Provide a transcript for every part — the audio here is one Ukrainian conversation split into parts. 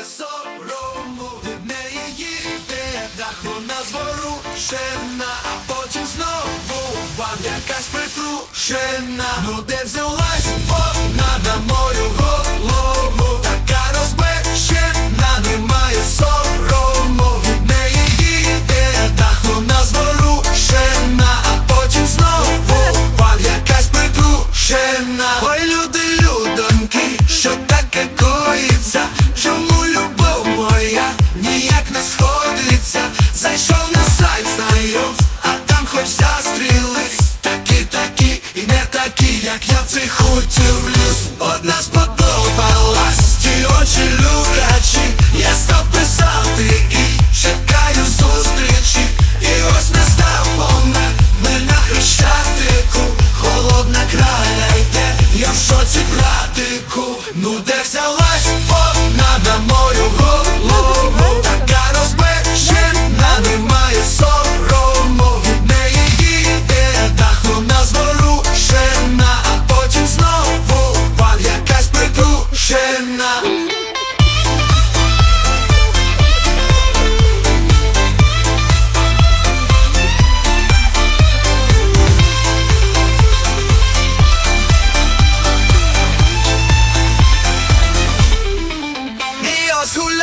немає сорому від неї їде вона а потім знову вам якась притрушена. Ну де взялась вона на мою голову, така розбещена, немає сорому від неї їде вона зворушена, а потім знову вам якась притрушена. Ой, люди, людоньки, що так. Ну да.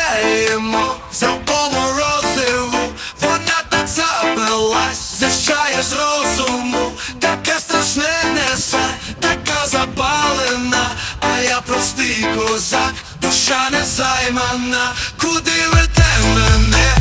гуляємо за поморозиву, вона так завелась, зищає з розуму, таке страшне несе, така запалена, а я простий козак, душа незаймана, куди веде мене?